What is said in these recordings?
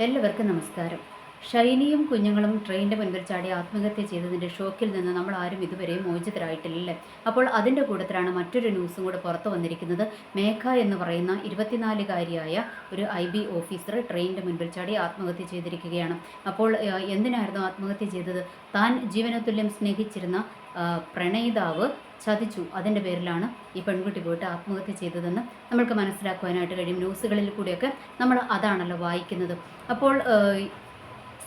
എല്ലാവർക്കും നമസ്കാരം. ഷൈനിയും കുഞ്ഞുങ്ങളും ട്രെയിനിന്റെ മുൻപിൽ ചാടി ആത്മഹത്യ ചെയ്തതിന്റെ ഷോക്കിൽ നിന്ന് നമ്മൾ ആരും ഇതുവരെ മോചിതരായിട്ടില്ലല്ലേ? അപ്പോൾ അതിന്റെ കൂട്ടത്തിലാണ് മറ്റൊരു ന്യൂസും കൂടെ പുറത്തു വന്നിരിക്കുന്നത്. മേഘ എന്ന് പറയുന്ന ഇരുപത്തിനാലുകാരിയായ ഒരു ഐ ബി ഓഫീസർ ട്രെയിനിന്റെ മുൻപിൽ ചാടി ആത്മഹത്യ ചെയ്തിരിക്കുകയാണ്. അപ്പോൾ എന്തിനായിരുന്നു ആത്മഹത്യ ചെയ്തത്? താൻ ജീവനതുല്യം സ്നേഹിച്ചിരുന്ന പ്രണയിതാവ് ചതിച്ചു. അതിന്റെ പേരിലാണ് ഈ പെൺകുട്ടി പോയിട്ട് ആത്മഹത്യ ചെയ്തതെന്ന് നമ്മൾക്ക് മനസ്സിലാക്കുവാനായിട്ട് കഴിയും. ന്യൂസുകളിൽ കൂടിയൊക്കെ നമ്മൾ അതാണല്ലോ വായിക്കുന്നത്. അപ്പോൾ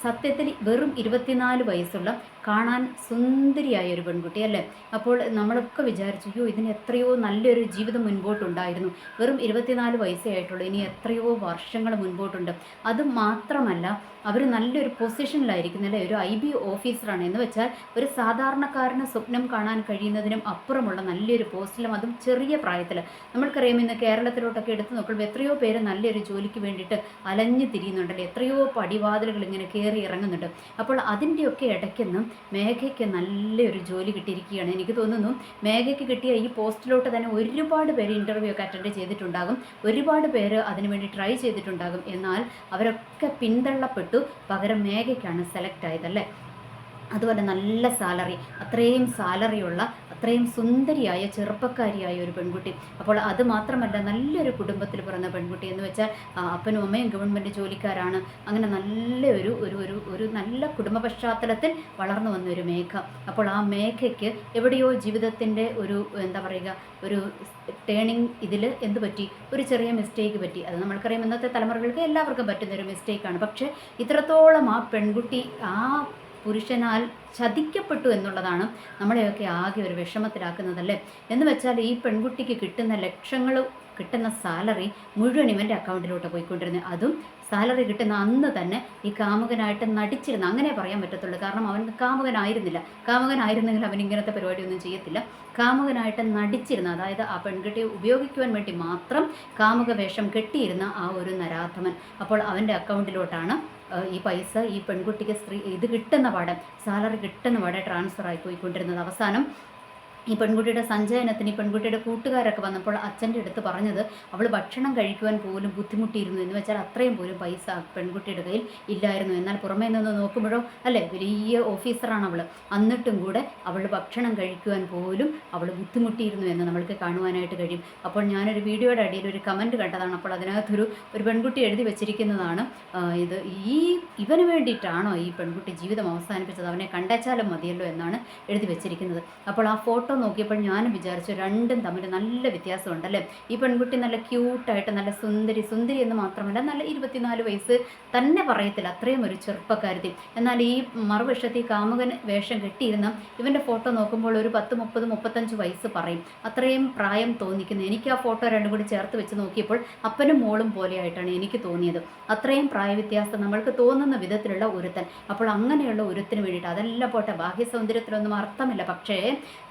സത്യത്തിൽ വെറും ഇരുപത്തിനാല് വയസ്സുള്ള കാണാൻ സുന്ദരിയായ ഒരു പെൺകുട്ടി അല്ലേ? അപ്പോൾ നമ്മളൊക്കെ വിചാരിച്ചു അയ്യോ ഇതിന് എത്രയോ നല്ലൊരു ജീവിതം മുൻപോട്ടുണ്ടായിരുന്നു. വെറും ഇരുപത്തിനാല് വയസ്സേ ആയിട്ടുള്ളൂ. ഇനി എത്രയോ വർഷങ്ങൾ മുൻപോട്ടുണ്ട്. അത് മാത്രമല്ല അവർ നല്ലൊരു പൊസിഷനിലായിരിക്കുന്നല്ലേ ഒരു ഐ ബി ഓഫീസറാണ്. എന്ന് വെച്ചാൽ ഒരു സാധാരണക്കാരന് സ്വപ്നം കാണാൻ കഴിയുന്നതിനും അപ്പുറമുള്ള നല്ലൊരു പോസ്റ്റിലും അതും ചെറിയ പ്രായത്തിൽ നമ്മൾക്കറിയാം ഇന്ന് കേരളത്തിലോട്ടൊക്കെ എടുത്തു നോക്കുമ്പോൾ എത്രയോ പേര് നല്ലൊരു ജോലിക്ക് വേണ്ടിയിട്ട് അലഞ്ഞു തിരിയുന്നുണ്ടല്ലോ? എത്രയോ പടിവാതിലുകൾ ഇങ്ങനെ കയറി ഇറങ്ങുന്നുണ്ട്. അപ്പോൾ അതിന്റെയൊക്കെ ഇടയ്ക്കൊന്നും മേഘയ്ക്ക് നല്ലൊരു ജോലി കിട്ടിയിരിക്കുകയാണ്. എനിക്ക് തോന്നുന്നു മേഘയ്ക്ക് കിട്ടിയ ഈ പോസ്റ്റിലോട്ട് തന്നെ ഒരുപാട് പേര് ഇന്റർവ്യൂ ഒക്കെ അറ്റൻഡ് ചെയ്തിട്ടുണ്ടാകും. ഒരുപാട് പേര് അതിനുവേണ്ടി ട്രൈ ചെയ്തിട്ടുണ്ടാകും. എന്നാൽ അവരൊക്കെ പിന്തള്ളപ്പെട്ടു. പകരം മേഘയ്ക്കാണ് സെലക്ട് ആയതല്ലേ? അതുപോലെ നല്ല സാലറി അത്രയും സാലറിയുള്ള അത്രയും സുന്ദരിയായ ചെറുപ്പക്കാരിയായ ഒരു പെൺകുട്ടി. അപ്പോൾ അത് മാത്രമല്ല നല്ലൊരു കുടുംബത്തിൽ പിറന്ന പെൺകുട്ടി എന്ന് വെച്ചാൽ അപ്പനും അമ്മയും ഗവൺമെന്റ് ജോലിക്കാരാണ്. അങ്ങനെ നല്ലൊരു ഒരു ഒരു ഒരു നല്ല കുടുംബ പശ്ചാത്തലത്തിൽ വളർന്നു വന്ന ഒരു മേഘ. അപ്പോൾ ആ മേഘയ്ക്ക് എവിടെയോ ജീവിതത്തിന്റെ ഒരു എന്താ പറയുക ഒരു ടേണിങ് ഇതിൽ എന്ത് പറ്റി? ഒരു ചെറിയ മിസ്റ്റേക്ക് പറ്റി. അത് നമ്മൾക്കറിയാം ഇന്നത്തെ തലമുറകൾക്ക് എല്ലാവർക്കും പറ്റുന്ന ഒരു മിസ്റ്റേക്കാണ് പക്ഷേ ഇത്രത്തോളം ആ പെൺകുട്ടി ആ പുരുഷനാൽ ചതിക്കപ്പെട്ടു എന്നുള്ളതാണ് നമ്മളെയൊക്കെ ആകെ ഒരു വിഷമത്തിലാക്കുന്നതല്ലേ? എന്ന് വെച്ചാൽ ഈ പെൺകുട്ടിക്ക് കിട്ടുന്ന ലക്ഷങ്ങൾ കിട്ടുന്ന സാലറി മുഴുവൻ ഇവന്റെ അക്കൗണ്ടിലോട്ട് പോയിക്കൊണ്ടിരുന്നത് അതും സാലറി കിട്ടുന്ന അന്ന് തന്നെ ഈ കാമുകനായിട്ട് നടിച്ചിരുന്നു അങ്ങനെ പറയാൻ പറ്റത്തുള്ളൂ. കാരണം അവൻ കാമുകനായിരുന്നില്ല. കാമുകനായിരുന്നെങ്കിൽ അവൻ ഇങ്ങനത്തെ പരിപാടിയൊന്നും ചെയ്യത്തില്ല. കാമുകനായിട്ട് നടിച്ചിരുന്ന അതായത് ആ പെൺകുട്ടിയെ ഉപയോഗിക്കുവാൻ വേണ്ടി മാത്രം കാമുക വേഷം കെട്ടിയിരുന്ന ആ ഒരു നരാധമൻ അപ്പോൾ അവന്റെ അക്കൗണ്ടിലോട്ടാണ് ഈ പൈസ ഈ പെൺകുട്ടിക്ക് സ്ത്രീ ഇത് കിട്ടുന്ന പാടെ സാലറി കിട്ടുന്ന പാടെ ട്രാൻസ്ഫർ ആയി പോയിക്കൊണ്ടിരുന്നത്. അവസാനം ഈ പെൺകുട്ടിയുടെ സഞ്ചയനത്തിന് ഈ പെൺകുട്ടിയുടെ കൂട്ടുകാരൊക്കെ വന്നപ്പോൾ അച്ഛന്റെ അടുത്ത് പറഞ്ഞത് അവൾ ഭക്ഷണം കഴിക്കുവാൻ പോലും ബുദ്ധിമുട്ടിയിരുന്നു എന്ന് വെച്ചാൽ അത്രയും പോലും പൈസ പെൺകുട്ടിയുടെ കയ്യിൽ ഇല്ലായിരുന്നു. എന്നാൽ പുറമേ നിന്ന് നോക്കുമ്പോഴോ അല്ലേ വലിയ ഓഫീസറാണ് അവൾ എന്നിട്ടും കൂടെ അവൾ ഭക്ഷണം കഴിക്കുവാൻ പോലും അവൾ ബുദ്ധിമുട്ടിയിരുന്നു എന്ന് നമ്മൾക്ക് കാണുവാനായിട്ട് കഴിയും. അപ്പോൾ ഞാനൊരു വീഡിയോയുടെ അടിയിൽ ഒരു കമന്റ് കണ്ടതാണ്. അപ്പോൾ അതിനകത്തൊരു ഒരു പെൺകുട്ടി എഴുതി വെച്ചിരിക്കുന്നതാണ്. ഇത് ഈ ഇവന് വേണ്ടിയിട്ടാണോ ഈ പെൺകുട്ടി ജീവിതം അവസാനിപ്പിച്ചത്? അവനെ കണ്ടച്ചാലും മതിയല്ലോ എന്നാണ് എഴുതി വെച്ചിരിക്കുന്നത്. അപ്പോൾ ആ ഫോട്ടോ നോക്കിയപ്പോൾ ഞാനും വിചാരിച്ചു രണ്ടും തമ്മിൽ നല്ല വ്യത്യാസമുണ്ടല്ലേ? ഈ പെൺകുട്ടി നല്ല ക്യൂട്ടായിട്ട് നല്ല സുന്ദരി സുന്ദരി എന്ന് മാത്രമല്ല നല്ല ഇരുപത്തിനാല് വയസ്സ് തന്നെ പറയത്തില്ല. അത്രയും ഒരു ചെറുപ്പക്കാരത്തി എന്നാൽ ഈ മറുവശത്ത് ഈ കാമുകൻ വേഷം കെട്ടിയിരുന്ന ഇവന്റെ ഫോട്ടോ നോക്കുമ്പോൾ ഒരു പത്ത് മുപ്പത് മുപ്പത്തഞ്ച് വയസ്സ് പറയും. അത്രയും പ്രായം തോന്നിക്കുന്നു എനിക്ക് ആ ഫോട്ടോ രണ്ടും കൂടി ചേർത്ത് വെച്ച് നോക്കിയപ്പോൾ അപ്പനും മോളും പോലെയായിട്ടാണ് എനിക്ക് തോന്നിയത്. അത്രയും പ്രായവ്യത്യാസം നമ്മൾക്ക് തോന്നുന്ന വിധത്തിലുള്ള ഒരുത്തൻ. അപ്പോൾ അങ്ങനെയുള്ള ഒരുത്തിന് വേണ്ടിയിട്ട് അതെല്ലാം പോട്ടെ ബാഹ്യ സൗന്ദര്യത്തിലൊന്നും അർത്ഥമില്ല. പക്ഷേ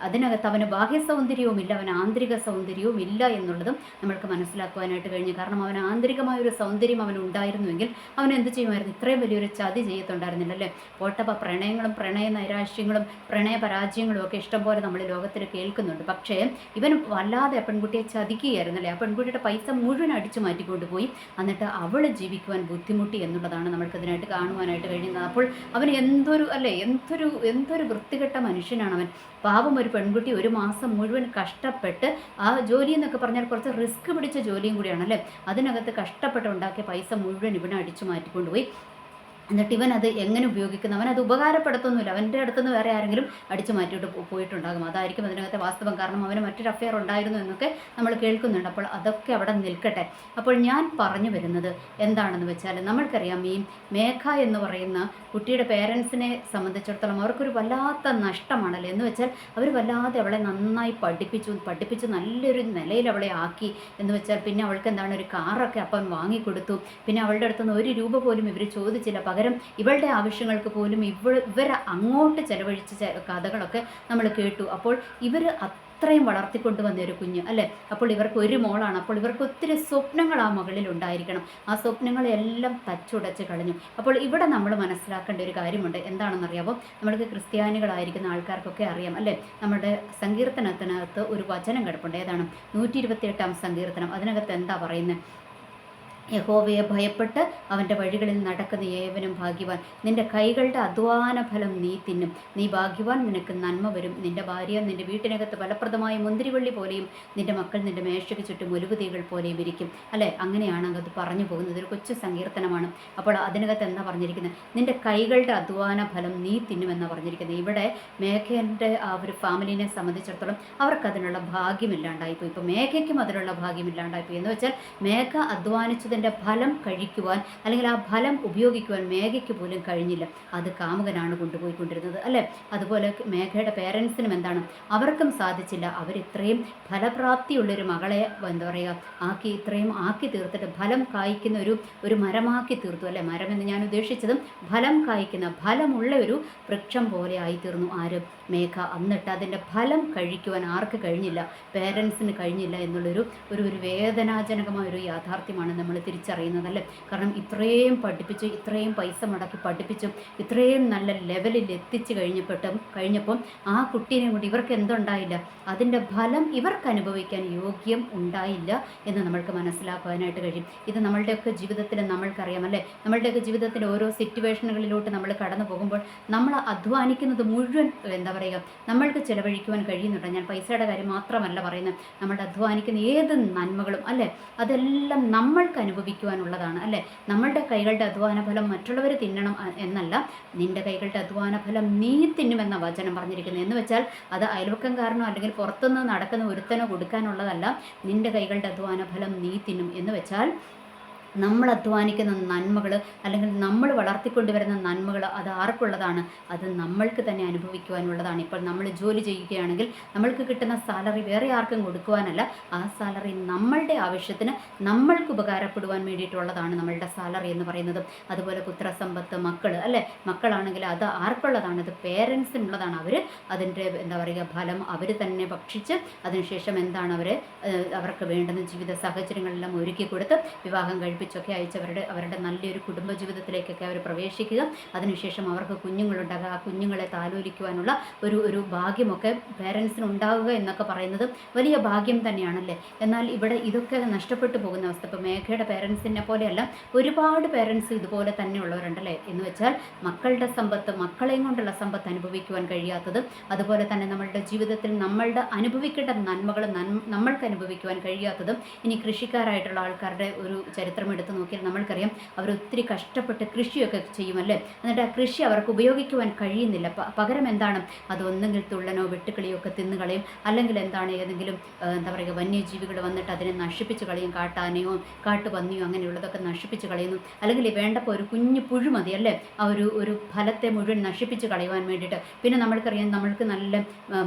അതിനകത്ത് അവന് ബാഹ്യ സൗന്ദര്യവും ഇല്ല അവന് ആന്തരിക സൗന്ദര്യവും ഇല്ല എന്നുള്ളതും നമ്മൾക്ക് മനസ്സിലാക്കുവാനായിട്ട് കഴിഞ്ഞു. കാരണം അവൻ ആന്തരികമായ ഒരു സൗന്ദര്യം അവൻ ഉണ്ടായിരുന്നുവെങ്കിൽ അവൻ എന്ത് ചെയ്യുമായിരുന്നു? ഇത്രയും വലിയൊരു ചതി ചെയ്യത്തുണ്ടായിരുന്നില്ല അല്ലേ പോട്ടപ്പ പ്രണയങ്ങളും പ്രണയ നൈരാശ്യങ്ങളും പ്രണയ പരാജയങ്ങളും ഒക്കെ ഇഷ്ടംപോലെ നമ്മൾ ലോകത്തിൽ കേൾക്കുന്നുണ്ട്. പക്ഷേ ഇവൻ വല്ലാതെ പെൺകുട്ടിയെ ചതിക്കുകയായിരുന്നു അല്ലേ ആ പെൺകുട്ടിയുടെ പൈസ മുഴുവൻ അടിച്ചു മാറ്റിക്കൊണ്ട് പോയി. എന്നിട്ട് അവൾ ജീവിക്കുവാൻ ബുദ്ധിമുട്ടി എന്നുള്ളതാണ് നമ്മൾക്ക് ഇതിനായിട്ട് കാണുവാനായിട്ട് കഴിയുന്നത് അപ്പോൾ അവൻ എന്തൊരു അല്ലേ? എന്തൊരു എന്തൊരു വൃത്തികെട്ട മനുഷ്യനാണ് അവൻ. പാപം ഒരു പെൺകുട്ടി ഒരു മാസം മുഴുവൻ കഷ്ടപ്പെട്ട് ആ ജോലി എന്നൊക്കെ പറഞ്ഞാൽ കുറച്ച് റിസ്ക് പിടിച്ച ജോലിയും കൂടിയാണല്ലേ? അതിനകത്ത് കഷ്ടപ്പെട്ട് ഉണ്ടാക്കിയ പൈസ മുഴുവൻ ഇവിടെ അടിച്ചു മാറ്റിക്കൊണ്ടുപോയി. എന്നിട്ട് ഇവൻ അത് എങ്ങനെ ഉപയോഗിക്കുന്നു? അവൻ അത് ഉപകാരപ്പെടുത്തൊന്നുമില്ല. അവന്റെ അടുത്തുനിന്ന് വേറെ ആരെങ്കിലും അടിച്ചു മാറ്റിയിട്ട് പോയിട്ടുണ്ടാകും. അതായിരിക്കും അതിനകത്തെ വാസ്തവം. കാരണം അവന് മറ്റൊരു അഫെയർ ഉണ്ടായിരുന്നു എന്നൊക്കെ നമ്മൾ കേൾക്കുന്നുണ്ട്. അപ്പോൾ അതൊക്കെ അവിടെ നിൽക്കട്ടെ. അപ്പോൾ ഞാൻ പറഞ്ഞു വരുന്നത് എന്താണെന്ന് വെച്ചാൽ നമ്മൾക്കറിയാം ഈ മേഘ എന്ന് പറയുന്ന കുട്ടിയുടെ പേരൻസിനെ സംബന്ധിച്ചിടത്തോളം അവർക്കൊരു വല്ലാത്ത നഷ്ടമാണല്ലോ? എന്ന് വെച്ചാൽ അവർ വല്ലാതെ അവളെ നന്നായി പഠിപ്പിച്ചു പഠിപ്പിച്ച് നല്ലൊരു നിലയിൽ അവളെ ആക്കി. എന്ന് വെച്ചാൽ പിന്നെ അവൾക്ക് എന്താണ് ഒരു കാറൊക്കെ അപ്പം വാങ്ങിക്കൊടുത്തു. പിന്നെ അവളുടെ അടുത്തുനിന്ന് ഒരു രൂപ പോലും ഇവർ ചോദിച്ചില്ല. പകരം ഇവളുടെ ആവശ്യങ്ങൾക്ക് പോലും ഇവൾ ഇവർ അങ്ങോട്ട് ചെലവഴിച്ച കഥകളൊക്കെ നമ്മൾ കേട്ടു. അപ്പോൾ ഇവർ അത്രയും വളർത്തിക്കൊണ്ടുവന്ന ഒരു കുഞ്ഞ് അല്ലേ? അപ്പോൾ ഇവർക്ക് ഒരു മോളാണ്. അപ്പോൾ ഇവർക്ക് ഒത്തിരി സ്വപ്നങ്ങൾ ആ മകളിൽ ഉണ്ടായിരിക്കണം. ആ സ്വപ്നങ്ങളെല്ലാം തച്ചുടച്ച് കളഞ്ഞു. അപ്പോൾ ഇവിടെ നമ്മൾ മനസ്സിലാക്കേണ്ട ഒരു കാര്യമുണ്ട്. എന്താണെന്നറിയാമോ നമ്മൾക്ക് ക്രിസ്ത്യാനികളായിരിക്കുന്ന ആൾക്കാർക്കൊക്കെ അറിയാം അല്ലേ? നമ്മുടെ സങ്കീർത്തനത്തിനകത്ത് ഒരു വചനം കിടപ്പുണ്ട്. ഏതാണ്? നൂറ്റി ഇരുപത്തിയെട്ടാം സങ്കീർത്തനം. അതിനകത്ത് എന്താ പറയുന്നത് യഹോവയെ ഭയപ്പെട്ട് അവന്റെ വഴികളിൽ നടക്കുന്ന ഏവനും ഭാഗ്യവാൻ. നിന്റെ കൈകളുടെ അധ്വാന ഫലം നീ തിന്നും. നീ ഭാഗ്യവാൻ. നിനക്ക് നന്മ വരും. നിന്റെ ഭാര്യ നിന്റെ വീട്ടിനകത്ത് ഫലപ്രദമായ മുന്തിരിവള്ളി പോലെയും നിന്റെ മക്കൾ നിന്റെ മേശയ്ക്ക് ചുറ്റും ഒലുകുതീകൾ പോലെയും ഇരിക്കും. അല്ലേ? അങ്ങനെയാണ് അത് പറഞ്ഞു പോകുന്നത് ഒരു കൊച്ചു സങ്കീർത്തനമാണ്. അപ്പോൾ അതിനകത്ത് എന്താ പറഞ്ഞിരിക്കുന്നത്? നിന്റെ കൈകളുടെ അധ്വാന ഫലം നീ തിന്നുമെന്നാണ് പറഞ്ഞിരിക്കുന്നത്. ഇവിടെ മേഘന്റെ ആ ഒരു ഫാമിലിനെ സംബന്ധിച്ചിടത്തോളം അവർക്കതിനുള്ള ഭാഗ്യമില്ലാണ്ടായിപ്പോയി ഇപ്പോൾ മേഘയ്ക്കും അതിനുള്ള ഭാഗ്യമില്ലാണ്ടായിപ്പോയി എന്ന് വെച്ചാൽ മേഘ അധ്വാനിച്ചത് അതിന്റെ ഫലം കഴിക്കുവാൻ അല്ലെങ്കിൽ ആ ഫലം ഉപയോഗിക്കുവാൻ മേഘയ്ക്ക് പോലും കഴിഞ്ഞില്ല. അത് കാമുകനാണ് കൊണ്ടുപോയിക്കൊണ്ടിരുന്നത് അല്ലേ? അതുപോലെ മേഘയുടെ പേരൻസിനും എന്താണ്? അവർക്കും സാധിച്ചില്ല. അവരിത്രയും ഫലപ്രാപ്തിയുള്ളൊരു മകളെ എന്താ പറയുക ആക്കി ഇത്രയും ആക്കി തീർത്തിട്ട് ഫലം കായ്ക്കുന്ന ഒരു ഒരു മരമാക്കി തീർത്തു അല്ലേ? മരം എന്ന് ഞാൻ ഉദ്ദേശിച്ചതും ഫലം കായ്ക്കുന്ന ഫലമുള്ള ഒരു വൃക്ഷം പോലെ ആയിത്തീർന്നു ആര്? മേഘ. എന്നിട്ട് അതിന്റെ ഫലം കഴിക്കുവാൻ ആർക്ക് കഴിഞ്ഞില്ല? പേരൻസിന് കഴിഞ്ഞില്ല എന്നുള്ളൊരു ഒരു ഒരു വേദനാജനകമായ ഒരു യാഥാർത്ഥ്യമാണ് നമ്മൾ തിരിച്ചറിയുന്നത് അല്ലേ കാരണം ഇത്രയും പഠിപ്പിച്ചു ഇത്രയും പൈസ മുടക്കി പഠിപ്പിച്ചു ഇത്രയും നല്ല ലെവലിൽ എത്തിച്ചു കഴിഞ്ഞപ്പെട്ടും കഴിഞ്ഞപ്പം ആ കുട്ടീനെ കൊണ്ട് ഇവർക്ക് എന്തുണ്ടായില്ല? അതിന്റെ ഫലം ഇവർക്ക് അനുഭവിക്കാൻ യോഗ്യം ഉണ്ടായില്ല എന്ന് നമ്മൾക്ക് മനസ്സിലാക്കുവാനായിട്ട് കഴിയും. ഇത് നമ്മളുടെയൊക്കെ ജീവിതത്തിൽ നമ്മൾക്കറിയാം അല്ലേ നമ്മളുടെയൊക്കെ ജീവിതത്തിന്റെ ഓരോ സിറ്റുവേഷനുകളിലോട്ട് നമ്മൾ കടന്നു പോകുമ്പോൾ നമ്മൾ അധ്വാനിക്കുന്നത് മുഴുവൻ എന്താ പറയുക നമ്മൾക്ക് ചിലവഴിക്കുവാൻ കഴിയുന്നുണ്ട്. ഞാൻ പൈസയുടെ കാര്യം മാത്രമല്ല പറയുന്നത്. നമ്മളുടെ അധ്വാനിക്കുന്ന ഏത് നന്മകളും അല്ലേ? അതെല്ലാം നമ്മൾക്ക് അനുഭവിക്കുവാനുള്ളതാണ് അല്ലേ? നമ്മളുടെ കൈകളുടെ അധ്വാന ഫലം മറ്റുള്ളവർ തിന്നണം എന്നല്ല. നിന്റെ കൈകളുടെ അധ്വാന ഫലം നീ തിന്നുമെന്ന വചനം പറഞ്ഞിരിക്കുന്നത്. എന്ന് വെച്ചാൽ അത് അയൽവക്കം കാരണോ അല്ലെങ്കിൽ പുറത്തുനിന്ന് നടക്കുന്ന ഒരുത്തനോ കൊടുക്കാനുള്ളതല്ല. നിന്റെ കൈകളുടെ അധ്വാന ഫലം നീ തിന്നും എന്ന് വെച്ചാൽ നമ്മൾ അധ്വാനിക്കുന്ന നന്മകൾ അല്ലെങ്കിൽ നമ്മൾ വളർത്തിക്കൊണ്ടുവരുന്ന നന്മകൾ അത് ആർക്കുള്ളതാണ്? അത് നമ്മൾക്ക് തന്നെ അനുഭവിക്കുവാനുള്ളതാണ്. ഇപ്പോൾ നമ്മൾ ജോലി ചെയ്യുകയാണെങ്കിൽ നമ്മൾക്ക് കിട്ടുന്ന സാലറി വേറെ ആർക്കും കൊടുക്കുവാനല്ല. ആ സാലറി നമ്മളുടെ ആവശ്യത്തിന് നമ്മൾക്ക് ഉപകാരപ്പെടുവാൻ വേണ്ടിയിട്ടുള്ളതാണ് നമ്മളുടെ സാലറി എന്ന് പറയുന്നത്. അതുപോലെ പുത്രസമ്പത്ത് മക്കൾ അല്ലേ? മക്കളാണെങ്കിൽ അത് ആർക്കുള്ളതാണ്. അത് പേരൻസിനുള്ളതാണ്. അവർ അതിന്റെ എന്താ പറയുക ഫലം അവർ തന്നെ ഭക്ഷിച്ച് അതിനുശേഷം എന്താണ് അവർ അവർക്ക് വേണ്ടുന്ന ജീവിത സാഹചര്യങ്ങളെല്ലാം ഒരുക്കി കൊടുത്ത് വിവാഹം കഴിപ്പിച്ച് പഠിപ്പിച്ചൊക്കെ അയച്ചവരുടെ അവരുടെ നല്ലൊരു കുടുംബജീവിതത്തിലേക്കൊക്കെ അവർ പ്രവേശിക്കുക. അതിനുശേഷം അവർക്ക് കുഞ്ഞുങ്ങളുണ്ടാകുക. ആ കുഞ്ഞുങ്ങളെ താലോലിക്കുവാനുള്ള ഒരു ഒരു ഭാഗ്യമൊക്കെ പേരൻസിന് ഉണ്ടാവുക എന്നൊക്കെ പറയുന്നത് വലിയ ഭാഗ്യം തന്നെയാണല്ലേ? എന്നാൽ ഇവിടെ ഇതൊക്കെ നഷ്ടപ്പെട്ടു പോകുന്ന അവസ്ഥ. ഇപ്പോൾ മേഘയുടെ പേരൻസിനെ പോലെയല്ല ഒരുപാട് പേരൻസ് ഇതുപോലെ തന്നെ തന്നെയുള്ളവരുണ്ടല്ലേ എന്ന് വെച്ചാൽ മക്കളുടെ സമ്പത്ത് മക്കളെയും കൊണ്ടുള്ള സമ്പത്ത് അനുഭവിക്കുവാൻ കഴിയാത്തത് അതുപോലെ തന്നെ നമ്മളുടെ ജീവിതത്തിൽ നമ്മളുടെ അനുഭവിക്കേണ്ട നന്മകൾ നമ്മൾക്ക് അനുഭവിക്കുവാൻ കഴിയാത്തതും ഇനി കൃഷിക്കാരായിട്ടുള്ള ആൾക്കാരുടെ ഒരു ചരിത്രം എടുത്ത് നോക്കിയാൽ നമ്മൾക്കറിയാം അവർ ഒത്തിരി കഷ്ടപ്പെട്ട് കൃഷിയൊക്കെ ചെയ്യുമല്ലേ? എന്നിട്ട് ആ കൃഷി അവർക്ക് ഉപയോഗിക്കുവാൻ കഴിയുന്നില്ല. പകരം എന്താണ്? അതൊന്നെങ്കിൽ തുള്ളനോ വെട്ടുക്കിളിയോ ഒക്കെ തിന്നുകളയും അല്ലെങ്കിൽ എന്താണ് ഏതെങ്കിലും എന്താ പറയുക വന്യജീവികൾ വന്നിട്ട് അതിനെ നശിപ്പിച്ച് കളയും. കാട്ടാനയോ കാട്ടുപന്നിയോ അങ്ങനെയുള്ളതൊക്കെ നശിപ്പിച്ച് കളയുന്നു. അല്ലെങ്കിൽ വേണ്ടപ്പോൾ ഒരു കുഞ്ഞു പുഴു മതി അല്ലേ? ആ ഒരു ഒരു ഫലത്തെ മുഴുവൻ നശിപ്പിച്ച് കളയുവാൻ വേണ്ടിയിട്ട്. പിന്നെ നമ്മൾക്കറിയാം നമ്മൾക്ക് നല്ല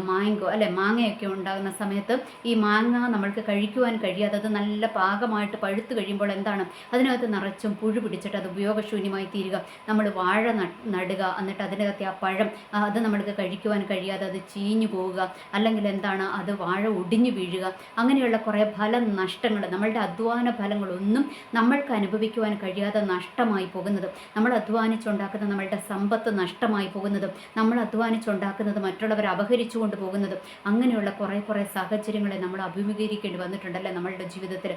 മാങ്കോ അല്ലെ മാങ്ങയൊക്കെ ഉണ്ടാകുന്ന സമയത്ത് ഈ മാങ്ങ നമ്മൾക്ക് കഴിക്കുവാൻ കഴിയാതെ അത് നല്ല പാകമായിട്ട് പഴുത്ത് കഴിയുമ്പോൾ എന്താണ്? അതിനകത്ത് നിറച്ചും പുഴു പിടിച്ചിട്ട് അത് ഉപയോഗശൂന്യമായി തീരുക. നമ്മൾ വാഴ നടുക എന്നിട്ട് അതിനകത്തെ ആ പഴം അത് നമ്മൾക്ക് കഴിക്കുവാൻ കഴിയാതെ അത് ചീഞ്ഞു പോവുക. അല്ലെങ്കിൽ എന്താണ് അത് വാഴ ഒടിഞ്ഞു വീഴുക. അങ്ങനെയുള്ള കുറേ ഫല നഷ്ടങ്ങൾ നമ്മളുടെ അധ്വാന ഫലങ്ങളൊന്നും നമ്മൾക്ക് അനുഭവിക്കുവാൻ കഴിയാതെ നഷ്ടമായി പോകുന്നത്. നമ്മൾ അധ്വാനിച്ചുണ്ടാക്കുന്ന നമ്മളുടെ സമ്പത്ത് നഷ്ടമായി പോകുന്നതും. നമ്മൾ അധ്വാനിച്ചുണ്ടാക്കുന്നത് മറ്റുള്ളവർ അപഹരിച്ചുകൊണ്ട് പോകുന്നതും. അങ്ങനെയുള്ള കുറേ കുറേ സാഹചര്യങ്ങളെ നമ്മൾ അഭിമുഖീകരിക്കേണ്ടി വന്നിട്ടുണ്ടല്ലേ നമ്മളുടെ ജീവിതത്തിൽ?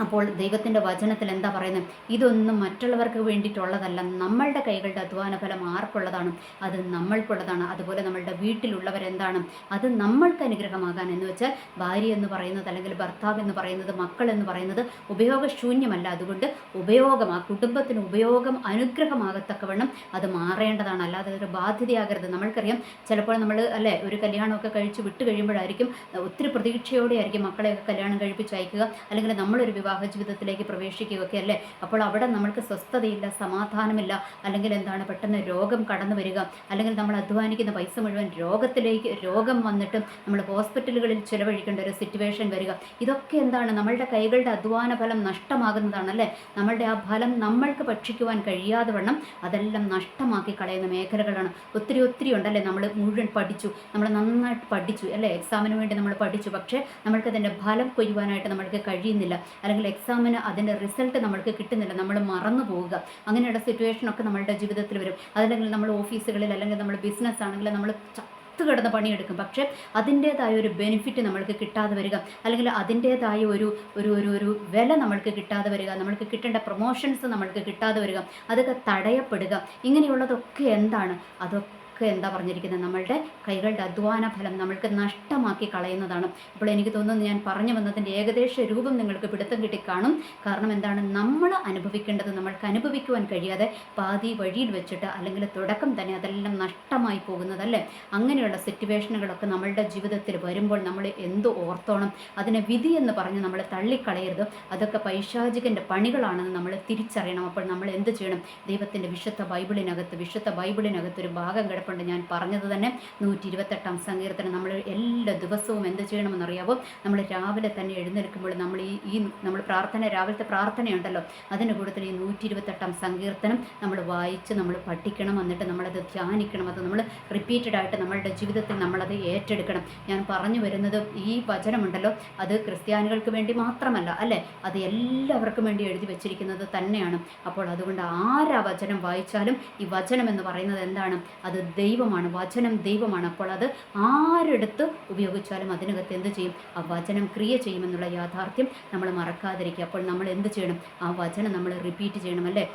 അപ്പോൾ ദൈവത്തിന്റെ വചനത്തിൽ എന്താ പറയുന്നത്? ഇതൊന്നും മറ്റുള്ളവർക്ക് വേണ്ടിയിട്ടുള്ളതല്ല. നമ്മളുടെ കൈകളുടെ അധ്വാന ഫലം ആർക്കുള്ളതാണ്? അത് നമ്മൾക്കുള്ളതാണ്. അതുപോലെ നമ്മളുടെ വീട്ടിലുള്ളവരെന്താണ്? അത് നമ്മൾക്ക് അനുഗ്രഹമാകാൻ എന്ന് വെച്ചാൽ ഭാര്യ എന്ന് പറയുന്നത് അല്ലെങ്കിൽ ഭർത്താവ് എന്ന് പറയുന്നത് മക്കൾ എന്ന് പറയുന്നത് ഉപയോഗശൂന്യമല്ല. അതുകൊണ്ട് ഉപയോഗം ആ കുടുംബത്തിന് ഉപയോഗം അനുഗ്രഹമാകത്തക്കവണ്ണം അത് മാറേണ്ടതാണ്. അല്ലാതെ ഒരു ബാധ്യതയാകരുത്. നമ്മൾക്കറിയാം ചിലപ്പോൾ നമ്മൾ അല്ലേ ഒരു കല്യാണമൊക്കെ കഴിച്ച് വിട്ട് കഴിയുമ്പോഴായിരിക്കും ഒത്തിരി പ്രതീക്ഷയോടെ ആയിരിക്കും മക്കളെയൊക്കെ കല്യാണം കഴിപ്പിച്ച് അയക്കുക. അല്ലെങ്കിൽ നമ്മളൊരു വിവാഹ ജീവിതത്തിലേക്ക് പ്രവേശിക്കുകയൊക്കെ അല്ലേ? അപ്പോൾ അവിടെ നമ്മൾക്ക് സ്വസ്ഥതയില്ല സമാധാനമില്ല. അല്ലെങ്കിൽ എന്താണ്? പെട്ടെന്ന് രോഗം കടന്നു വരിക. അല്ലെങ്കിൽ നമ്മൾ അധ്വാനിക്കുന്ന പൈസ മുഴുവൻ രോഗത്തിലേക്ക് രോഗം വന്നിട്ടും നമ്മൾ ഹോസ്പിറ്റലുകളിൽ ചിലവഴിക്കേണ്ട ഒരു സിറ്റുവേഷൻ വരിക. ഇതൊക്കെ എന്താണ്? നമ്മളുടെ കൈകളുടെ അധ്വാന ഫലം നഷ്ടമാകുന്നതാണ് അല്ലേ നമ്മളുടെ ആ ഫലം നമ്മൾക്ക് ഭക്ഷിക്കുവാൻ കഴിയാതെ വണ്ണം അതെല്ലാം നഷ്ടമാക്കി കളയുന്ന മേഖലകളാണ്. ഒത്തിരി ഒത്തിരി ഉണ്ടല്ലേ? നമ്മൾ മുഴുവൻ പഠിച്ചു. നമ്മൾ നന്നായിട്ട് പഠിച്ചു അല്ലേ? എക്സാമിന് വേണ്ടി നമ്മൾ പഠിച്ചു. പക്ഷേ നമ്മൾക്ക് അതിന്റെ ഫലം കൊയ്യുവാനായിട്ട് നമ്മൾക്ക് കഴിയുന്നില്ല. അല്ലെങ്കിൽ അല്ലെങ്കിൽ എക്സാമിന് അതിന്റെ റിസൾട്ട് നമ്മൾക്ക് കിട്ടുന്നില്ല നമ്മൾ മറന്നു പോവുക. അങ്ങനെയുള്ള സിറ്റുവേഷനൊക്കെ നമ്മളുടെ ജീവിതത്തിൽ വരും. അതല്ലെങ്കിൽ നമ്മൾ ഓഫീസുകളിൽ അല്ലെങ്കിൽ നമ്മൾ ബിസിനസ് ആണെങ്കിൽ നമ്മൾ ചത്ത് കിടന്ന് പണിയെടുക്കും. പക്ഷേ അതിന്റേതായ ഒരു ബെനിഫിറ്റ് നമ്മൾക്ക് കിട്ടാതെ വരിക. അല്ലെങ്കിൽ അതിന്റേതായ ഒരു ഒരു ഒരു ഒരു വില നമ്മൾക്ക് കിട്ടാതെ വരിക. നമ്മൾക്ക് കിട്ടേണ്ട പ്രൊമോഷൻസ് നമ്മൾക്ക് കിട്ടാതെ വരിക. അതൊക്കെ തടയപ്പെടുക. ഇങ്ങനെയുള്ളതൊക്കെ എന്താണ്? അതൊക്കെ ഒക്കെ എന്താ പറഞ്ഞിരിക്കുന്നത്? നമ്മളുടെ കൈകളുടെ അധ്വാന ഫലം നമ്മൾക്ക് നഷ്ടമാക്കി കളയുന്നതാണ്. അപ്പോൾ എനിക്ക് തോന്നുന്നു ഞാൻ പറഞ്ഞു വന്നതിന്റെ ഏകദേശ രൂപം നിങ്ങൾക്ക് പിടുത്തം കിട്ടി കാണും. കാരണം എന്താണ്? നമ്മൾ അനുഭവിക്കേണ്ടത് നമ്മൾക്ക് അനുഭവിക്കുവാൻ കഴിയാതെ പാതി വഴിയിൽ വെച്ചിട്ട് അല്ലെങ്കിൽ തുടക്കം തന്നെ അതെല്ലാം നഷ്ടമായി പോകുന്നതല്ലേ? അങ്ങനെയുള്ള സിറ്റുവേഷനുകളൊക്കെ നമ്മളുടെ ജീവിതത്തിൽ വരുമ്പോൾ നമ്മൾ എന്ത് ഓർത്തോണം? അതിനെ വിധി എന്ന് പറഞ്ഞ് നമ്മൾ തള്ളിക്കളയരുത്. അതൊക്കെ പൈശാചികന്റെ പണികളാണെന്ന് നമ്മൾ തിരിച്ചറിയണം. അപ്പോൾ നമ്മൾ എന്ത് ചെയ്യണം? ദൈവത്തിന്റെ വിശുദ്ധ ബൈബിളിനകത്ത് വിശുദ്ധ ബൈബിളിനകത്ത് ഒരു ഭാഗം കിടപ്പുണ്ട് ഞാൻ പറഞ്ഞത് തന്നെ നൂറ്റി ഇരുപത്തെട്ടാം സങ്കീർത്തനം നമ്മൾ എല്ലാ ദിവസവും എന്ത് ചെയ്യണമെന്നറിയാവോ? നമ്മൾ രാവിലെ തന്നെ എഴുന്നേൽക്കുമ്പോൾ നമ്മൾ ഈ ഈ നമ്മൾ പ്രാർത്ഥന രാവിലത്തെ പ്രാർത്ഥനയുണ്ടല്ലോ. അതിന്റെ കൂട്ടത്തിൽ ഈ നൂറ്റി ഇരുപത്തെട്ടാം സങ്കീർത്തനം നമ്മൾ വായിച്ച് നമ്മൾ പഠിക്കണം. എന്നിട്ട് നമ്മളത് ധ്യാനിക്കണം. അത് നമ്മൾ റിപ്പീറ്റഡ് ആയിട്ട് നമ്മളുടെ ജീവിതത്തിൽ നമ്മളത് ഏറ്റെടുക്കണം. ഞാൻ പറഞ്ഞു വരുന്നത് ഈ വചനമുണ്ടല്ലോ. അത് ക്രിസ്ത്യാനികൾക്ക് വേണ്ടി മാത്രമല്ല അല്ലേ? അത് എല്ലാവർക്കും വേണ്ടി എഴുതി വെച്ചിരിക്കുന്നത് തന്നെയാണ്. അപ്പോൾ അതുകൊണ്ട് ആരാ വചനം വായിച്ചാലും ഈ വചനം എന്ന് പറയുന്നത് എന്താണ്? അത് ദൈവമാണ് വചനം ദൈവമാണ്. അപ്പോൾ അത് ആരെടുത്ത് ഉപയോഗിച്ചാലും അതിനകത്ത് എന്ത് ചെയ്യും? ആ വചനം ക്രിയ ചെയ്യുമെന്നുള്ള യാഥാർത്ഥ്യം നമ്മൾ മറക്കാതിരിക്കുക. അപ്പോൾ നമ്മൾ എന്ത് ചെയ്യണം? ആ വചനം നമ്മൾ റിപ്പീറ്റ് ചെയ്യണം അല്ലേ?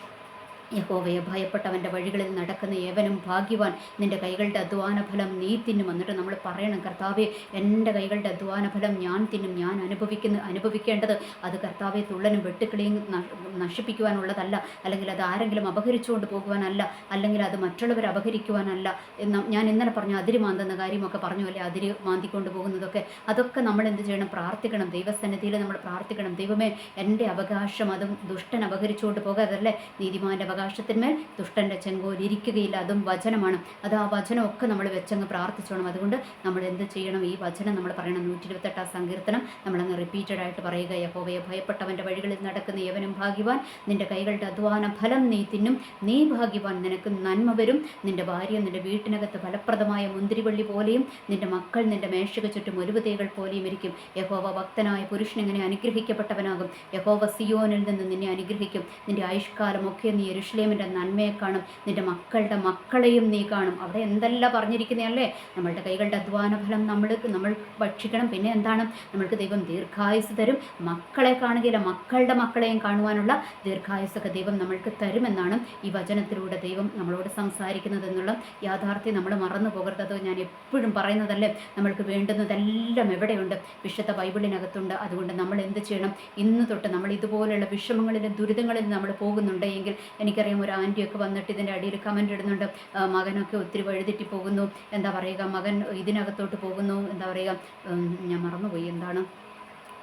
യഹോവയെ ഭയപ്പെട്ടവന്റെ വഴികളിൽ നടക്കുന്ന ഏവനും ഭാഗ്യവാൻ. നിന്റെ കൈകളുടെ അധ്വാന ഫലം നീ തിന്നും. എന്നിട്ട് നമ്മൾ പറയണം കർത്താവെ എന്റെ കൈകളുടെ അധ്വാന ഫലം ഞാൻ തിന്നും. ഞാൻ അനുഭവിക്കുന്ന അനുഭവിക്കേണ്ടത് അത് കർത്താവെ തുള്ളനും വെട്ടുക്കിളിയും നശിപ്പിക്കുവാനുള്ളതല്ല. അല്ലെങ്കിൽ അത് ആരെങ്കിലും അപഹരിച്ചുകൊണ്ട് പോകുവാനല്ല. അല്ലെങ്കിൽ അത് മറ്റുള്ളവർ അപഹരിക്കുവാനല്ല. ഞാൻ ഇന്നലെ പറഞ്ഞു അതിരി മാന്തുന്ന കാര്യമൊക്കെ പറഞ്ഞു അല്ലേ? അതിരി മാന്തിക്കൊണ്ട് പോകുന്നതൊക്കെ. അതൊക്കെ നമ്മൾ എന്ത് ചെയ്യണം? പ്രാർത്ഥിക്കണം. ദൈവസന്നിധിയിൽ നമ്മൾ പ്രാർത്ഥിക്കണം. ദൈവമേ എന്റെ അവകാശം അതും ദുഷ്ടൻ അപഹരിച്ചുകൊണ്ട് പോകാതല്ലേ? നീതിമാന്റെ അവകാശം അവകാശത്തിന്മേൽ ദുഷ്ടന്റെ ചെങ്കോലിരിക്കുകയില്ല അതും വചനമാണ്. അത് ആ വചനമൊക്കെ നമ്മൾ വെച്ചങ്ങ് പ്രാർത്ഥിച്ചോണം. അതുകൊണ്ട് നമ്മൾ എന്ത് ചെയ്യണം? ഈ വചനം നമ്മൾ പറയണം. നൂറ്റി ഇരുപത്തെട്ടാം സങ്കീർത്തനം നമ്മളങ്ങ് റിപ്പീറ്റഡ് ആയിട്ട് പറയുക യഹോവയെ ഭയപ്പെട്ടവന്റെ വഴികളിൽ നടക്കുന്ന യവനും ഭാഗ്യവാൻ. നിന്റെ കൈകളുടെ അധ്വാന ഫലം നീ തിന്നും. നീ ഭാഗ്യവാൻ. നിനക്ക് നന്മ വരും. നിന്റെ ഭാര്യ നിന്റെ വീട്ടിനകത്ത് ഫലപ്രദമായ മുന്തിരിവള്ളി പോലെയും നിന്റെ മക്കൾ നിന്റെ മേശക ചുറ്റും ഒരുപതേകൾ പോലെയും ഇരിക്കും. യഹോവ ഭക്തനായ പുരുഷൻ ഇങ്ങനെ അനുഗ്രഹിക്കപ്പെട്ടവനാകും. യഹോവ സിയോനിൽ നിന്ന് നിന്നെ അനുഗ്രഹിക്കും. നിന്റെ ആയുഷ്കാലമൊക്കെ നീ എരുഷ യെരുഷലേമിന്റെ നന്മയെ കാണും. നിന്റെ മക്കളുടെ മക്കളെയും നീ കാണും. അവിടെ എന്തെല്ലാം പറഞ്ഞിരിക്കുന്നതല്ലേ നമ്മളുടെ കൈകളുടെ അധ്വാന ഫലം നമ്മൾ നമ്മൾ ഭക്ഷിക്കണം. പിന്നെ എന്താണ്? നമ്മൾക്ക് ദൈവം ദീർഘായുസ് തരും. മക്കളെ കാണുകയില്ല മക്കളുടെ മക്കളെയും കാണുവാനുള്ള ദീർഘായുസൊക്കെ ദൈവം നമ്മൾക്ക് തരുമെന്നാണ് ഈ വചനത്തിലൂടെ ദൈവം നമ്മളോട് സംസാരിക്കുന്നത് എന്നുള്ള യാഥാർത്ഥ്യം നമ്മൾ മറന്നു പോകരുത്. ഞാൻ എപ്പോഴും പറയുന്നതല്ലേ. നമ്മൾക്ക് വേണ്ടുന്നതെല്ലാം എവിടെയുണ്ട്? വിശുദ്ധ ബൈബിളിനകത്തുണ്ട്. അതുകൊണ്ട് നമ്മൾ എന്ത് ചെയ്യണം? ഇന്ന് തൊട്ട് നമ്മൾ ഇതുപോലെയുള്ള വിഷമങ്ങളിലും ദുരിതങ്ങളിലും നമ്മൾ പോകുന്നുണ്ടെങ്കിൽ എനിക്ക് എനിക്കറിയാം ഒരു ആന്റിയൊക്കെ വന്നിട്ട് ഇതിന്റെ അടിയിൽ കമന്റ് ഇടുന്നുണ്ട്. മകനൊക്കെ ഒത്തിരി വഴുതിട്ടി പോകുന്നു. എന്താ പറയുക? മകൻ ഇതിനകത്തോട്ട് പോകുന്നു. എന്താ പറയുക? ഞാൻ മറന്നുപോയി. എന്താണ്?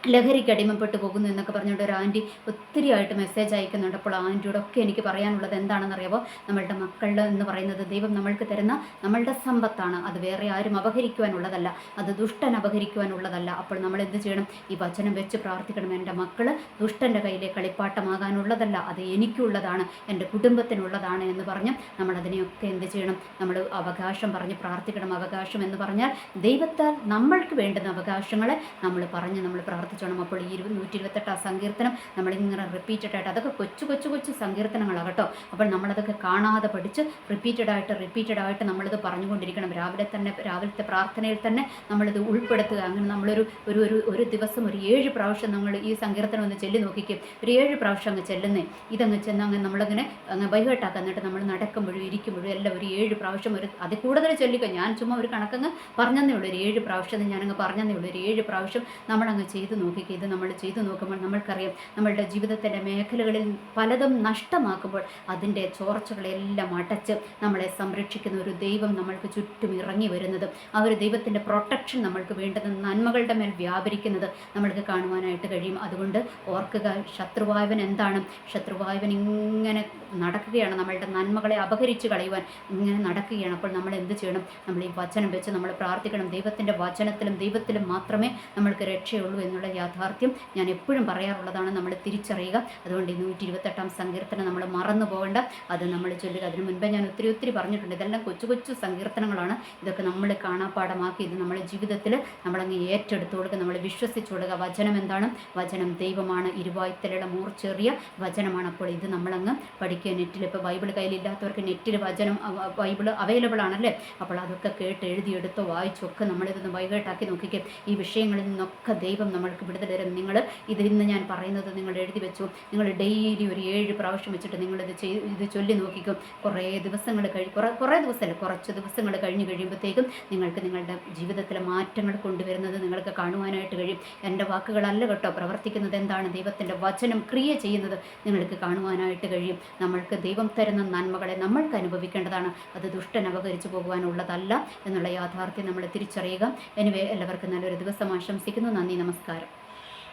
ലഹരിക്ക് അടിമപ്പെട്ടു പോകുന്നു എന്നൊക്കെ പറഞ്ഞുകൊണ്ട് ഒരു ആന്റി ഒത്തിരിയായിട്ട് മെസ്സേജ് അയക്കുന്നുണ്ട്. അപ്പോൾ ആന്റിയോടൊക്കെ എനിക്ക് പറയാനുള്ളത് എന്താണെന്നറിയാമോ നമ്മളുടെ മക്കളുടെ എന്ന് പറയുന്നത് ദൈവം നമ്മൾക്ക് തരുന്ന നമ്മളുടെ സമ്പത്താണ്. അത് വേറെ ആരും അപഹരിക്കുവാനുള്ളതല്ല. അത് ദുഷ്ടൻ അപഹരിക്കുവാനുള്ളതല്ല. അപ്പോൾ നമ്മൾ എന്ത് ചെയ്യണം? ഈ വചനം വെച്ച് പ്രാർത്ഥിക്കണം. എന്റെ മക്കൾ ദുഷ്ടന്റെ കയ്യിലെ കളിപ്പാട്ടമാകാനുള്ളതല്ല. അത് എനിക്കുള്ളതാണ്. എന്റെ കുടുംബത്തിനുള്ളതാണ് എന്ന് പറഞ്ഞ് നമ്മൾ അതിനെയൊക്കെ എന്ത് ചെയ്യണം? നമ്മൾ അവകാശം പറഞ്ഞ് പ്രാർത്ഥിക്കണം. അവകാശം എന്ന് പറഞ്ഞാൽ ദൈവത്താൽ നമ്മൾക്ക് വേണ്ടുന്ന അവകാശങ്ങളെ നമ്മൾ പറഞ്ഞ് നമ്മൾ പ്രാർത്ഥിക്കണം പ്രാർത്ഥിച്ചോണം അപ്പോൾ ഈ ഇരുപത് നൂറ്റി ഇരുപത്തെട്ട് ആ സങ്കീർത്തനം നമ്മളിങ്ങനെ റിപ്പീറ്റഡ് ആയിട്ട് അതൊക്കെ കൊച്ചു കൊച്ചു കൊച്ചു സങ്കീർത്തനങ്ങളാണ് കേട്ടോ. അപ്പോൾ നമ്മളതൊക്കെ കാണാതെ പഠിച്ച് റിപ്പീറ്റഡ് ആയിട്ട് റിപ്പീറ്റഡ് ആയിട്ട് നമ്മളിത് പറഞ്ഞുകൊണ്ടിരിക്കണം. രാവിലെ തന്നെ രാവിലത്തെ പ്രാർത്ഥനയിൽ തന്നെ നമ്മളിത് ഉൾപ്പെടുത്തുക. അങ്ങനെ നമ്മളൊരു ഒരു ഒരു ഒരു ദിവസം ഒരു ഏഴ് പ്രാവശ്യം നമ്മൾ ഈ സങ്കീർത്തനം ഒന്ന് ചെല്ലി നോക്കിക്കും. ഒരു ഏഴ് പ്രാവശ്യം അങ്ങ് ചെല്ലുന്നേ. ഇതങ്ങ് ചെന്ന് അങ്ങ് നമ്മളങ്ങനെ അങ്ങ് ബൈഹേട്ടാക്കുക എന്നിട്ട് നമ്മൾ നടക്കുമ്പോഴും ഇരിക്കുമ്പോഴും എല്ലാം ഒരു ഏഴ് പ്രാവശ്യം ഒരു അതിൽ കൂടുതൽ ചൊല്ലിക്കുക ഞാൻ ചുമ്മാ ഒരു കണക്കങ്ങ് പറഞ്ഞതേ ഉള്ളൂ. ഒരു ഏഴ് പ്രാവശ്യം ഞാനങ്ങ് പറഞ്ഞതേ ഉള്ളൂ. ഒരു ഏഴ് പ്രാവശ്യം നമ്മളങ്ങ് ചെയ്ത് നോക്കിക്കുക ഇത് നമ്മൾ ചെയ്തു നോക്കുമ്പോൾ നമ്മൾക്കറിയാം നമ്മളുടെ ജീവിതത്തിന്റെ മേഖലകളിൽ പലതും നഷ്ടമാക്കുമ്പോൾ അതിന്റെ ചോർച്ചകളെല്ലാം അടച്ച് നമ്മളെ സംരക്ഷിക്കുന്ന ഒരു ദൈവം നമ്മൾക്ക് ചുറ്റും ഇറങ്ങി വരുന്നതും. ആ ഒരു ദൈവത്തിന്റെ പ്രൊട്ടക്ഷൻ നമ്മൾക്ക് വേണ്ടത് നന്മകളുടെ മേൽ വ്യാപരിക്കുന്നത് നമ്മൾക്ക് കാണുവാനായിട്ട് കഴിയും. അതുകൊണ്ട് ഓർക്കുക ശത്രുവായവൻ എന്താണ്? ശത്രുവായവൻ ഇങ്ങനെ നടക്കുകയാണ്. നമ്മളുടെ നന്മകളെ അപഹരിച്ച് കളയുവാൻ ഇങ്ങനെ നടക്കുകയാണ്. അപ്പോൾ നമ്മൾ എന്ത് ചെയ്യണം? നമ്മൾ ഈ വചനം വെച്ച് നമ്മൾ പ്രാർത്ഥിക്കണം. ദൈവത്തിന്റെ വചനത്തിലും ദൈവത്തിലും മാത്രമേ നമ്മൾക്ക് രക്ഷയുള്ളൂ എന്നുള്ള എന്നുള്ള യാഥാർത്ഥ്യം ഞാൻ എപ്പോഴും പറയാറുള്ളതാണ് നമ്മൾ തിരിച്ചറിയുക. അതുകൊണ്ട് നൂറ്റി ഇരുപത്തെട്ടാം സങ്കീർത്തനം നമ്മൾ മറന്നു പോകേണ്ട. അത് നമ്മൾ ചൊല്ലുക. അതിന് മുൻപേ ഞാൻ ഒത്തിരി ഒത്തിരി പറഞ്ഞിട്ടുണ്ട്. ഇതെല്ലാം കൊച്ചു കൊച്ചു സങ്കീർത്തനങ്ങളാണ്. ഇതൊക്കെ നമ്മൾ കാണാപ്പാടമാക്കി ഇത് നമ്മുടെ ജീവിതത്തിൽ നമ്മളങ്ങ് ഏറ്റെടുത്തു കൊടുക്കുക. നമ്മൾ വിശ്വസിച്ചു കൊടുക്കുക. വചനം എന്താണ്? വചനം ദൈവമാണ്. ഇരുവായ്ത്തലയുടെ മൂർച്ചേറിയ വചനമാണ്. അപ്പോൾ ഇത് നമ്മളങ്ങ് പഠിക്കുക. നെറ്റിൽ ഇപ്പോൾ ബൈബിൾ കയ്യിലില്ലാത്തവർക്ക് നെറ്റിൽ വചനം ബൈബിൾ അവൈലബിൾ ആണല്ലേ? അപ്പോൾ അതൊക്കെ കേട്ട് എഴുതിയെടുത്തോ വായിച്ചോ ഒക്കെ നമ്മളിതൊന്ന് വൈകിട്ടാക്കി നോക്കിക്കും. ഈ വിഷയങ്ങളിൽ നിന്നൊക്കെ ദൈവം നമ്മൾക്ക് വിടുതൽ തരും നിങ്ങൾ ഇത് ഇന്ന് ഞാൻ പറയുന്നത് നിങ്ങൾ എഴുതി വെച്ചു. നിങ്ങൾ ഡെയിലി ഒരു ഏഴ് പ്രാവശ്യം വെച്ചിട്ട് നിങ്ങളിത് ചെയ്ത് ഇത് ചൊല്ലി നോക്കിക്കും. കുറേ ദിവസങ്ങൾ കഴി കുറേ കുറേ ദിവസമല്ല കുറച്ച് ദിവസങ്ങൾ കഴിഞ്ഞ് കഴിയുമ്പോഴത്തേക്കും നിങ്ങൾക്ക് നിങ്ങളുടെ ജീവിതത്തിലെ മാറ്റങ്ങൾ കൊണ്ടുവരുന്നത് നിങ്ങൾക്ക് കാണുവാനായിട്ട് കഴിയും. എന്റെ വാക്കുകളല്ല കേട്ടോ. പ്രവർത്തിക്കുന്നത് എന്താണ്? ദൈവത്തിന്റെ വചനം ക്രിയ ചെയ്യുന്നത് നിങ്ങൾക്ക് കാണുവാനായിട്ട് കഴിയും. നമ്മൾക്ക് ദൈവം തരുന്ന നന്മകളെ നമ്മൾക്ക് അനുഭവിക്കേണ്ടതാണ്. അത് ദുഷ്ടൻ അപകരിച്ചു പോകുവാനുള്ളതല്ല എന്നുള്ള യാഥാർത്ഥ്യം നമ്മൾ തിരിച്ചറിയുക. എനിവേ എല്ലാവർക്കും നല്ലൊരു ദിവസം ആശംസിക്കുന്നു. നന്ദി നമസ്കാരം.